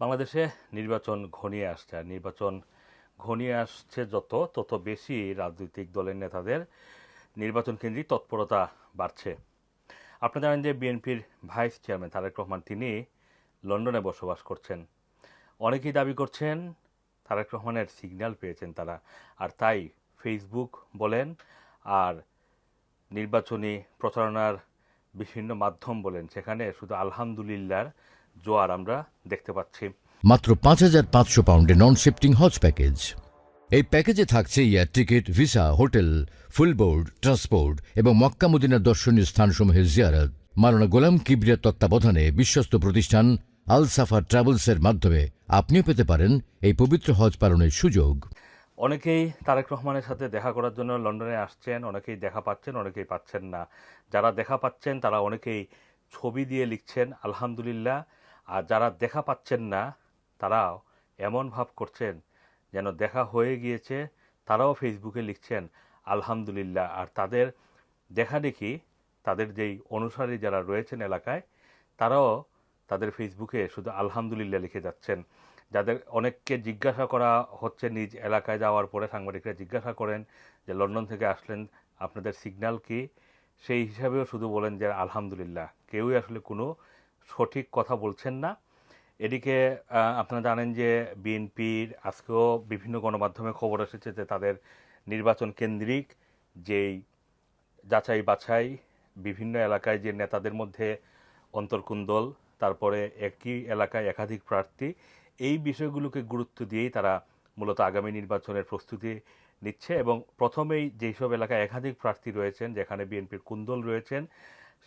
বাংলাদেশে নির্বাচন ঘনিয়ে আসছে, আর নির্বাচন ঘনিয়ে আসছে যত, তত বেশি রাজনৈতিক দলের নেতাদের নির্বাচন কেন্দ্রিক তৎপরতা বাড়ছে। আপনি জানেন যে বিএনপির ভাইস চেয়ারম্যান তারেক রহমান, তিনি লন্ডনে বসবাস করছেন। অনেকেই দাবি করছেন তারেক রহমানের সিগন্যাল পেয়েছেন তারা, আর তাই ফেসবুক বলেন আর নির্বাচনী প্রচারণার বিভিন্ন মাধ্যম বলেন, সেখানে শুধু আলহামদুলিল্লাহর জোয়ার আমরা দেখতে পাচ্ছি। মাত্র পাঁচ হাজার পাঁচশো পাউন্ডে নন শিফটিং হজ প্যাকেজ। এই প্যাকেজে থাকছে air ticket visa hotel full board transport এবং মক্কা মদিনার দর্শনীয় স্থানসমূহের জিয়ারত। মারানা গোলাম কিবরিয়ার তত্ত্বাবধানে বিশ্বস্ত প্রতিষ্ঠান আল সাফা ট্রাভেলসের মাধ্যমে আপনিও পেতে পারেন এই পবিত্র হজ পালনের সুযোগ। অনেকেই তারেক রহমানের সাথে দেখা করার জন্য লন্ডনে আসছেন অনেকেই দেখা পাচ্ছেন অনেকেই পাচ্ছেন না। যারা দেখা পাচ্ছেন তারা অনেকেই ছবি দিয়ে লিখছেন আলহামদুলিল্লাহ আর যারা দেখা পাচ্ছেন না, তারাও এমন ভাব করছেন যেন দেখা হয়ে গিয়েছে, তারাও ফেসবুকে লিখছেন, আলহামদুলিল্লাহ। আর তাদের দেখা দেখি, তাদের যেই অনুসারী যারা রয়েছেন এলাকায়, তারাও তাদের ফেসবুকে শুধু আলহামদুলিল্লাহ লিখে যাচ্ছেন। যাদের অনেককে জিজ্ঞাসা করা হচ্ছে নিজ এলাকায় যাওয়ার পরে, সাংবাদিকরা জিজ্ঞাসা করেন যে, লন্ডন থেকে আসলেন, আপনাদের সিগন্যাল কি? সেই হিসাবেও শুধু বলেন যে, আলহামদুলিল্লাহ। কেউই আসলে কোনো সঠিক কথা বলছেন না। এদিকে আপনারা জানেন যে বিএনপির আজকেও বিভিন্ন গণমাধ্যমে খবর এসেছে যে তাদের নির্বাচন কেন্দ্রিক যেই যাচাই বাছাই বিভিন্ন এলাকায় যে নেতাদের মধ্যে অন্তর্কুন্দল তারপরে একই এলাকায় একাধিক প্রার্থী, এই বিষয়গুলোকে গুরুত্ব দিয়েই তারা মূলত আগামী নির্বাচনের প্রস্তুতি নিচ্ছে এবং প্রথমেই যেসব এলাকায় একাধিক প্রার্থী রয়েছেন, যেখানে বিএনপির কুন্দল রয়েছেন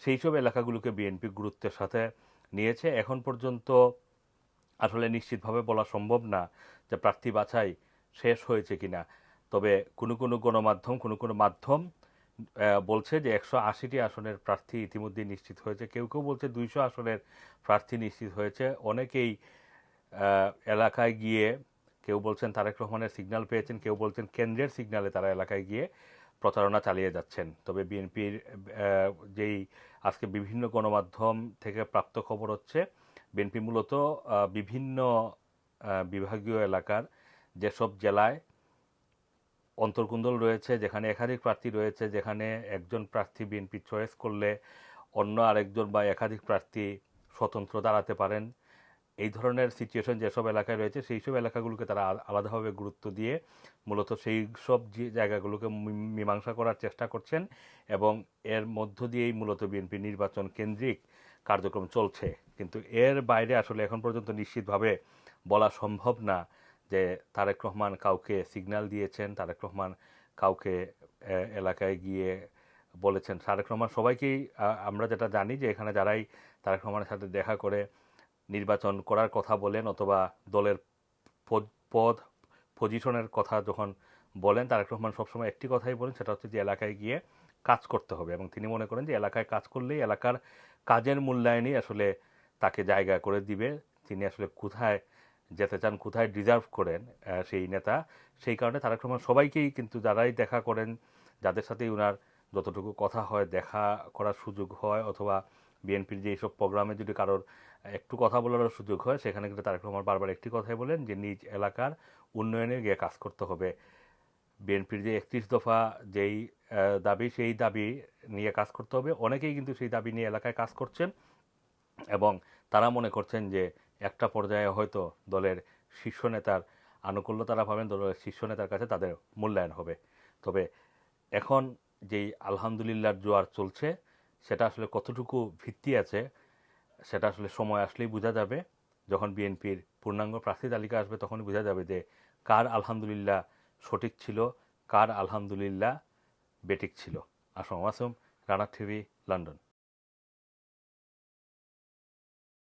সেই সব এলাকাগুলোকে বিএনপি গুরুত্বের সাথে নিয়েছে। এখন পর্যন্ত আসলে নিশ্চিতভাবে বলা সম্ভব না যে প্রার্থী বাছাই শেষ হয়েছে কিনা। তবে কোনো কোনো গণমাধ্যম, কোনো কোনো মাধ্যম বলছে যে একশো আশিটি আসনের প্রার্থী ইতিমধ্যে নিশ্চিত হয়েছে। কেউ কেউ বলছে দুইশো আসনের প্রার্থী নিশ্চিত হয়েছে। অনেকেই এলাকায় গিয়ে কেউ বলছেন তারেক রহমানের সিগন্যাল পেয়েছেন, কেউ বলছেন কেন্দ্রের সিগন্যালে তারা এলাকায় গিয়ে প্রচারণা চালিয়ে যাচ্ছেন। তবে বিএনপির যেই আজকে বিভিন্ন গণমাধ্যম থেকে প্রাপ্ত খবর হচ্ছে, বিএনপি মূলত বিভিন্ন বিভাগীয় এলাকার যেসব জেলায় অন্তর্কুন্দল রয়েছে, যেখানে একাধিক প্রার্থী রয়েছে, যেখানে একজন প্রার্থী বিএনপি চয়েস করলে অন্য আরেকজন বা একাধিক প্রার্থী স্বতন্ত্র দাঁড়াতে পারেন এই ধরনের সিচুয়েশন যেসব এলাকায় রয়েছে, সেই সব এলাকাগুলোকে তারা আলাদাভাবে গুরুত্ব দিয়ে মূলত সেই সব যে জায়গাগুলোকে মীমাংসা করার চেষ্টা করছেন এবং এর মধ্য দিয়েই মূলত বিএনপি নির্বাচন কেন্দ্রিক কার্যক্রম চলছে। কিন্তু এর বাইরে আসলে এখন পর্যন্ত নিশ্চিতভাবে বলা সম্ভব না যে তারেক রহমান কাউকে সিগন্যাল দিয়েছেন, তারেক রহমান কাউকে এলাকায় গিয়ে বলেছেন। তারেক রহমান সবাইকেই আমরা যেটা জানি যে এখানে যারাই তারেক রহমানের সাথে দেখা করে নির্বাচন করার কথা বলেন অথবা দলের পদ- পজিশনের কথা যখন বলেন, তারেক রহমান সবসময় একটি কথাই বলেন, সেটা হচ্ছে যে এলাকায় গিয়ে কাজ করতে হবে। এবং তিনি মনে করেন যে এলাকায় কাজ করলেই এলাকার কাজের মূল্যায়নই আসলে তাকে জায়গা করে দিবে। তিনি আসলে কোথায় যেতে চান, কোথায় ডিজার্ভ করেন সেই নেতা, সেই কারণে তারেক রহমান সবাইকেই কিন্তু যারাই দেখা করেন, যাদের সাথেই ওনার যতটুকু কথা হয়, দেখা করার সুযোগ হয়, অথবা বিএনপির যে এইসব প্রোগ্রামে যদি কারোর একটু কথা বলার সুযোগ হয়, সেখানে কিন্তু তারেক রহমান বারবার একটি কথাই বলেন যে, নিজ এলাকার উন্নয়নে গিয়ে কাজ করতে হবে। বিএনপির যে একত্রিশ দফা যেই দাবি, সেই দাবি নিয়ে কাজ করতে হবে। অনেকেই কিন্তু সেই দাবি নিয়ে এলাকায় কাজ করছেন এবং তারা মনে করছেন যে, একটা পর্যায়ে হয়তো দলের শীর্ষ নেতার আনুকূল্য তারা পাবেন, দলের শীর্ষ নেতার কাছে তাদের মূল্যায়ন হবে। তবে এখন যেই আলহামদুলিল্লাহর জোয়ার চলছে সেটা আসলে কতটুকু ভিত্তি আছে, সেটা আসলে সময় আসলেই বোঝা যাবে। যখন বিএনপির পূর্ণাঙ্গ প্রার্থী তালিকা আসবে, তখনই বোঝা যাবে যে কার আলহামদুলিল্লাহ সঠিক ছিল, কার আলহামদুলিল্লাহ বেটিক ছিল। Assam Assam Rana TV, London.